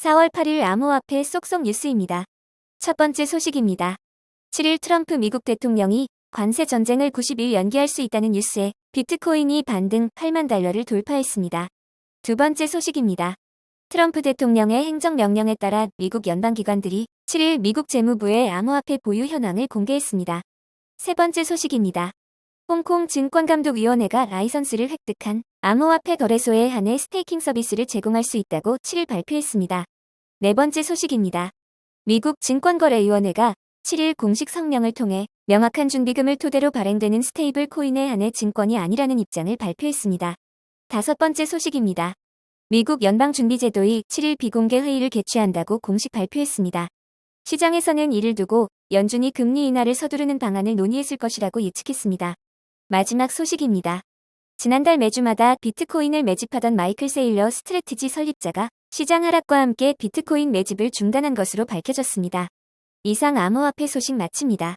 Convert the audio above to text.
4월 8일 암호화폐 쏙쏙 뉴스입니다. 첫 번째 소식입니다. 7일 트럼프 미국 대통령이 관세 전쟁을 90일 연기할 수 있다는 뉴스에 비트코인이 반등 8만 달러를 돌파했습니다. 두 번째 소식입니다. 트럼프 대통령의 행정명령에 따라 미국 연방기관들이 7일 미국 재무부의 암호화폐 보유 현황을 공개했습니다. 세 번째 소식입니다. 홍콩 증권감독위원회가 라이선스를 획득한 암호화폐 거래소에 한해 스테이킹 서비스를 제공할 수 있다고 7일 발표했습니다. 네 번째 소식입니다. 미국 증권거래위원회가 7일 공식 성명을 통해 명확한 준비금을 토대로 발행되는 스테이블 코인에 한해 증권이 아니라는 입장을 발표했습니다. 다섯 번째 소식입니다. 미국 연방준비제도의 7일 비공개 회의를 개최한다고 공식 발표했습니다. 시장에서는 이를 두고 연준이 금리 인하를 서두르는 방안을 논의했을 것이라고 예측했습니다. 마지막 소식입니다. 지난달 매주마다 비트코인을 매집하던 마이클 세일러 스트레티지 설립자가 시장 하락과 함께 비트코인 매집을 중단한 것으로 밝혀졌습니다. 이상 암호화폐 소식 마칩니다.